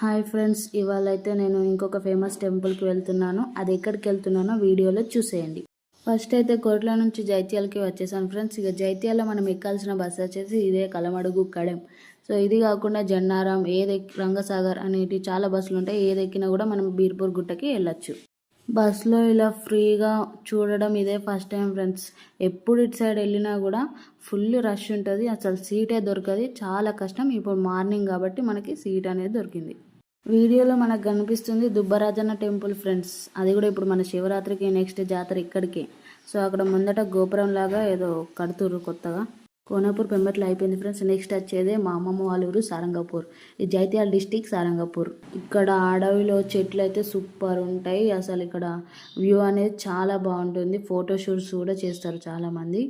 Hi friends ఇవాళ అయితే నేను ఇంకొక ఫేమస్ టెంపుల్కి వెళ్తున్నాను. అది ఎక్కడికి వెళ్తున్నానో వీడియోలో చూసేయండి. ఫస్ట్ అయితే కోట్ల నుంచి జైత్యాలకి వచ్చేసాను ఫ్రెండ్స్. ఇక జైత్యాల మనం ఎక్కాల్సిన బస్సు వచ్చేసి ఇదే కలమడుగు కడెం. సో ఇది కాకుండా జన్నారం ఏది రంగసాగర్ అనేటి చాలా బస్సులు ఉంటాయి. ఏది ఎక్కినా కూడా మనం బీర్పూర్ గుట్టకి వెళ్ళొచ్చు. బస్సులో ఇలా ఫ్రీగా చూడడం ఇదే ఫస్ట్ టైం ఫ్రెండ్స్. ఎప్పుడు ఇటు సైడ్ వెళ్ళినా కూడా ఫుల్ రష్ ఉంటుంది. అసలు సీటే దొరకదు. చాలా కష్టం. ఇప్పుడు మార్నింగ్ కాబట్టి మనకి సీట్ అనేది దొరికింది. వీడియోలో మనకు కనిపిస్తుంది దుబ్బరాజన్న టెంపుల్ ఫ్రెండ్స్. అది కూడా ఇప్పుడు మన శివరాత్రికి నెక్స్ట్ జాతర ఇక్కడికి. సో అక్కడ ముందట గోపురం లాగా ఏదో కడుతుర్రు కొత్తగా. కోనాపూర్ పెంబట్లో అయిపోయింది ఫ్రెండ్స్. నెక్స్ట్ వచ్చేదే మా అమ్మమ్మ వాళ్ళ ఊరు సారంగపూర్. ఇది జైత్యాల డిస్టిక్ సారంగపూర్. ఇక్కడ అడవిలో చెట్లు అయితే సూపర్ ఉంటాయి. అసలు ఇక్కడ వ్యూ అనేది చాలా బాగుంటుంది. ఫోటో షూట్స్ కూడా చేస్తారు చాలామంది.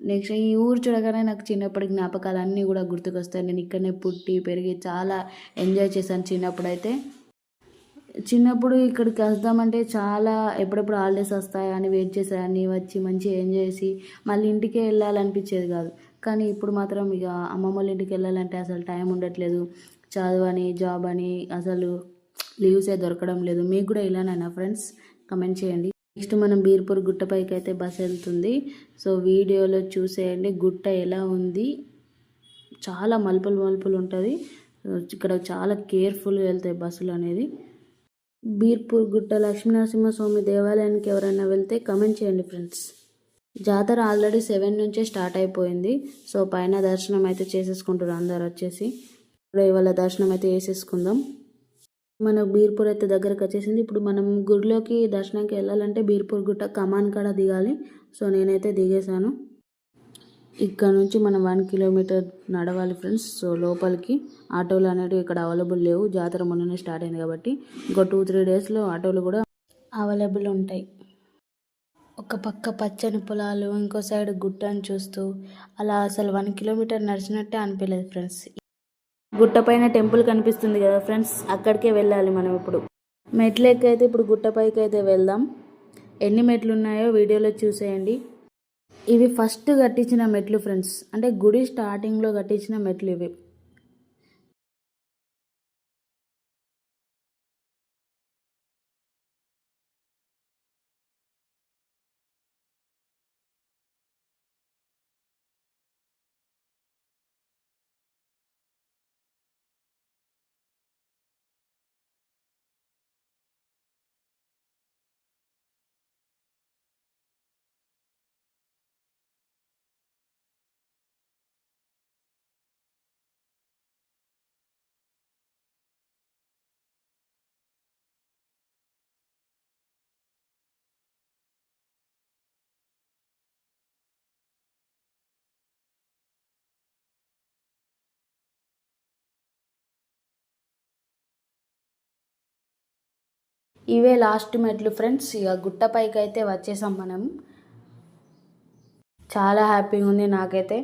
నెక్స్ట్ ఈ ఊరు చూడగానే నాకు చిన్నప్పటి జ్ఞాపకాలు అన్నీ కూడా గుర్తుకొస్తాయి. నేను ఇక్కడనే పుట్టి పెరిగి చాలా ఎంజాయ్ చేశాను చిన్నప్పుడు అయితే చిన్నప్పుడు ఇక్కడికి వస్తామంటే చాలా ఎప్పుడెప్పుడు హాలిడేస్ వస్తాయా అని వెయిట్ చేసేదాన్ని వచ్చి మంచిగా ఎంజాయ్ చేసి మళ్ళీ ఇంటికే వెళ్ళాలనిపించేది కాదు. కానీ ఇప్పుడు మాత్రం ఇక అమ్మమ్మ వాళ్ళ ఇంటికి వెళ్ళాలంటే అసలు టైం ఉండట్లేదు. చదువు అని జాబ్ అని అసలు లీవ్సే దొరకడం లేదు. మీకు కూడా ఇలానైనా ఫ్రెండ్స్ కమెంట్ చేయండి. నెక్స్ట్ మనం బీర్పూర్ గుట్టపైకి అయితే బస్ వెళ్తుంది. సో వీడియోలో చూసేయండి. గుట్ట ఎలా ఉంది? చాలా మలుపులు మలుపులు ఉంటుంది. ఇక్కడ చాలా కేర్ఫుల్గా వెళ్తాయి బస్సులు అనేది. బీర్పూర్ గుట్ట లక్ష్మీనరసింహస్వామి దేవాలయానికి ఎవరైనా వెళ్తే కమెంట్ చేయండి ఫ్రెండ్స్ జాతర ఆల్రెడీ సెవెన్ నుంచే స్టార్ట్ అయిపోయింది. సో పైన దర్శనం అయితే చేసేసుకుంటారు అందరు వచ్చేసి. ఇప్పుడు ఇవాళ దర్శనం అయితే వేసేసుకుందాం మన బీర్పూర్ అయితే దగ్గరకు వచ్చేసింది. ఇప్పుడు మనం గుడిలోకి దర్శనానికి వెళ్ళాలంటే బీర్పూర్ గుట్ట కమాన్ కాడ దిగాలి. సో నేనైతే దిగేశాను. ఇక్కడ నుంచి మనం వన్ కిలోమీటర్ నడవాలి ఫ్రెండ్స్. సో లోపలికి ఆటోలు అనేవి ఇక్కడ అవైలబుల్ లేవు. జాతర మొన్ననే స్టార్ట్ అయింది కాబట్టి ఇంకో టూ త్రీ డేస్లో ఆటోలు కూడా అవైలబుల్ ఉంటాయి. ఒక పక్క పచ్చని పొలాలు ఇంకో సైడ్ గుట్టని చూస్తూ అలా అసలు వన్ కిలోమీటర్ నడిచినట్టే అనిపించలేదు ఫ్రెండ్స్. గుట్టపైన టెంపుల్ కనిపిస్తుంది కదా ఫ్రెండ్స్ అక్కడికే వెళ్ళాలి మనం ఇప్పుడు. మెట్లు ఎక్కైతే ఇప్పుడు గుట్టపైకి అయితే వెళ్దాం. ఎన్ని మెట్లు ఉన్నాయో వీడియోలో చూసేయండి. ఇవి ఫస్ట్ కట్టించిన మెట్లు ఫ్రెండ్స్ అంటే గుడి స్టార్టింగ్లో కట్టించిన మెట్లు ఇవి. ఇవే లాస్ట్ మెట్లు ఫ్రెండ్స్. ఇక గుట్ట పైకి అయితే వచ్చేసాం మనం. చాలా హ్యాపీగా ఉంది నాకైతే.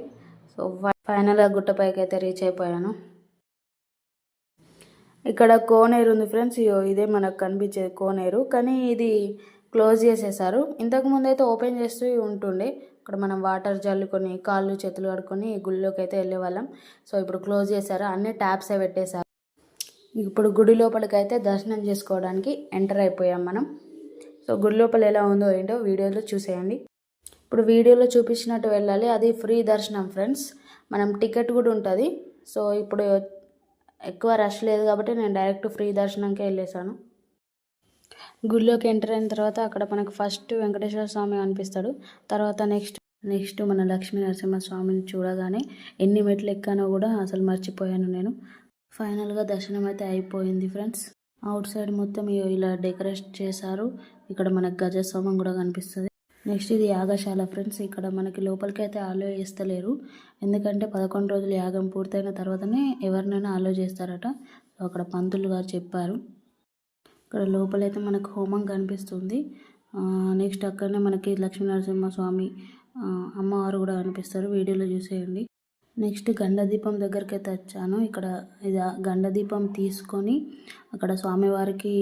సో ఫైనల్గా గుట్ట పైకి అయితే రీచ్ అయిపోయాను. ఇక్కడ కోనేరు ఉంది ఫ్రెండ్స్. ఇయో ఇదే మనకు కనిపించేది కోనేరు. కానీ ఇది క్లోజ్ చేసేసారు. ఇంతకుముందు అయితే ఓపెన్ చేస్తూ ఉంటుండే. ఇక్కడ మనం వాటర్ జల్లుకొని కాళ్ళు చేతులు కడుక్కొని గుళ్ళోకి అయితే వెళ్ళే వాళ్ళం సో ఇప్పుడు క్లోజ్ చేశారు. అన్ని ట్యాప్సే పెట్టేశారు. ఇప్పుడు గుడి లోపలికి అయితే దర్శనం చేసుకోవడానికి ఎంటర్ అయిపోయాం మనం. సో గుడి లోపల ఎలా ఉందో ఏంటో వీడియోలో చూసేయండి. ఇప్పుడు వీడియోలో చూపించినట్టు వెళ్ళాలి. అది ఫ్రీ దర్శనం ఫ్రెండ్స్. మనం టికెట్ కూడా ఉంటుంది. సో ఇప్పుడు ఎక్కువ రష్ లేదు కాబట్టి నేను డైరెక్ట్ ఫ్రీ దర్శనంకే వెళ్ళేసాను గుడిలోకి ఎంటర్ అయిన తర్వాత అక్కడ మనకు ఫస్ట్ వెంకటేశ్వర స్వామి అనిపిస్తాడు తర్వాత నెక్స్ట్ నెక్స్ట్ మన లక్ష్మీ నరసింహ స్వామిని చూడగానే ఎన్ని మెట్లు ఎక్కానో కూడా అసలు మర్చిపోయాను నేను. ఫైనల్గా దర్శనం అయితే అయిపోయింది ఫ్రెండ్స్. అవుట్ సైడ్ మొత్తం ఇలా డెకరేట్ చేశారు. ఇక్కడ మనకు గజస్వామం కూడా కనిపిస్తుంది. నెక్స్ట్ ఇది యాగశాల ఫ్రెండ్స్. ఇక్కడ మనకి లోపలికి అయితే ఆలో చేస్తలేరు. ఎందుకంటే పదకొండు రోజులు యాగం పూర్తయిన తర్వాతనే ఎవరినైనా ఆలో చేస్తారట. అక్కడ పంతులు గారు చెప్పారు. ఇక్కడ లోపలైతే మనకు హోమం కనిపిస్తుంది. నెక్స్ట్ అక్కడనే మనకి లక్ష్మీనరసింహ స్వామి అమ్మవారు కూడా కనిపిస్తారు. వీడియోలో చూసేయండి. నెక్స్ట్ గండదీపం దగ్గరికి అయితే వచ్చాను. ఇక్కడ ఇది గండదీపం తీసుకొని అక్కడ స్వామివారికి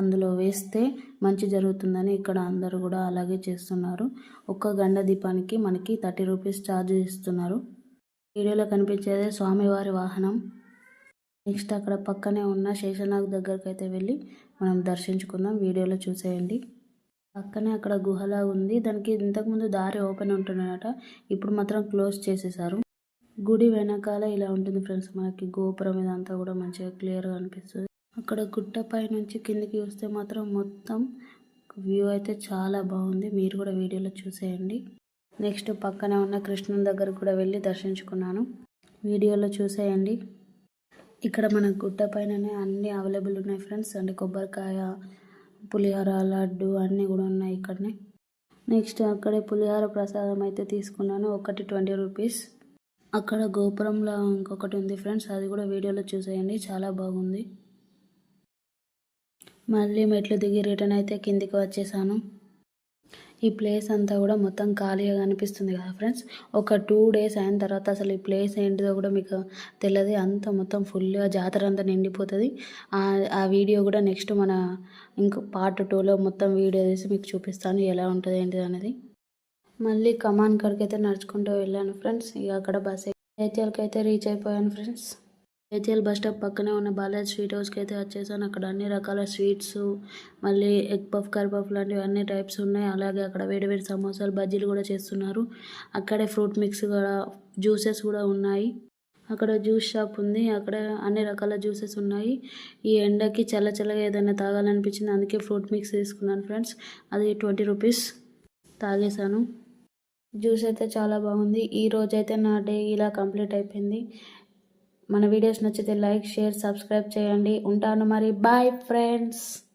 అందులో వేస్తే మంచి జరుగుతుందని ఇక్కడ అందరూ కూడా అలాగే చేస్తున్నారు. ఒక్క గండ దీపానికి మనకి థర్టీ రూపీస్ ఛార్జ్ ఇస్తున్నారు వీడియోలో కనిపించేదే స్వామివారి వాహనం. నెక్స్ట్ అక్కడ పక్కనే ఉన్న శేషనాగ్ దగ్గరికి అయితే వెళ్ళి మనం దర్శించుకుందాం. వీడియోలో చూసేయండి. పక్కనే అక్కడ గుహలా ఉంది. దానికి ఇంతకుముందు దారి ఓపెన్ ఉంటుందన్నట ఇప్పుడు మాత్రం క్లోజ్ చేసేసారు. గుడి వెనకాల ఇలా ఉంటుంది ఫ్రెండ్స్. మనకి గోపురం ఇదంతా కూడా మంచిగా క్లియర్గా అనిపిస్తుంది. అక్కడ గుట్టపై నుంచి కిందికి చూస్తే మాత్రం మొత్తం వ్యూ అయితే చాలా బాగుంది. మీరు కూడా వీడియోలో చూసేయండి. నెక్స్ట్ పక్కనే ఉన్న కృష్ణుని దగ్గర కూడా వెళ్ళి దర్శించుకున్నాను. వీడియోలో చూసేయండి. ఇక్కడ మన గుట్ట పైననే అన్నీ అవైలబుల్ ఉన్నాయి ఫ్రెండ్స్. అంటే కొబ్బరికాయ పులిహోర లడ్డు అన్నీ కూడా ఉన్నాయి ఇక్కడనే. నెక్స్ట్ అక్కడే పులిహోర ప్రసాదం అయితే తీసుకున్నాను. ఒకటి ట్వంటీ రూపీస్. అక్కడ గోపురంలో ఇంకొకటి ఉంది ఫ్రెండ్స్ అది కూడా వీడియోలో చూసేయండి చాలా బాగుంది. మళ్ళీ మెట్లు దిగి రిటర్న్ అయితే కిందికి వచ్చేసాను. ఈ ప్లేస్ అంతా కూడా మొత్తం ఖాళీగా అనిపిస్తుంది కదా ఫ్రెండ్స్. ఒక టూ డేస్ అయిన తర్వాత అసలు ఈ ప్లేస్ ఏంటిదో కూడా మీకు తెలియదు అంత మొత్తం ఫుల్గా జాతర అంతా నిండిపోతుంది. ఆ వీడియో కూడా నెక్స్ట్ మన ఇంకో పార్ట్ టూలో మొత్తం వీడియో తీసి మీకు చూపిస్తాను ఎలా ఉంటుంది ఏంటిది అనేది. మళ్ళీ కమాన్ కాడికి అయితే నడుచుకుంటూ వెళ్ళాను ఫ్రెండ్స్. ఇక అక్కడ బస్ జైత్యాలకి అయితే రీచ్ అయిపోయాను ఫ్రెండ్స్. జైత్యాల బస్ స్టాప్ పక్కనే ఉన్న బాలాజీ స్వీట్ హౌస్కి అయితే వచ్చేసాను. అక్కడ అన్ని రకాల స్వీట్స్ మళ్ళీ ఎగ్ పఫ్ కర్ పఫ్ లాంటివి అన్ని టైప్స్ ఉన్నాయి. అలాగే అక్కడ వేడివేడి సమోసాలు బజ్జీలు కూడా చేస్తున్నారు. అక్కడే ఫ్రూట్ మిక్స్ కూడా జ్యూసెస్ కూడా ఉన్నాయి. అక్కడ జ్యూస్ షాప్ ఉంది. అక్కడ అన్ని రకాల జ్యూసెస్ ఉన్నాయి. ఈ ఎండకి చల్ల చల్లగా ఏదైనా తాగాలనిపించింది అందుకే ఫ్రూట్ మిక్స్ తీసుకున్నాను ఫ్రెండ్స్. అది ట్వంటీ రూపీస్ తాగేశాను. జ్యూస్ అయితే చాలా బాగుంది. ఈ రోజు అయితే నా డే ఇలా కంప్లీట్ అయిపోయింది. మన వీడియోస్ నచ్చితే లైక్ షేర్ సబ్స్క్రైబ్ చేయండి. ఉంటాను మరి. Bye friends.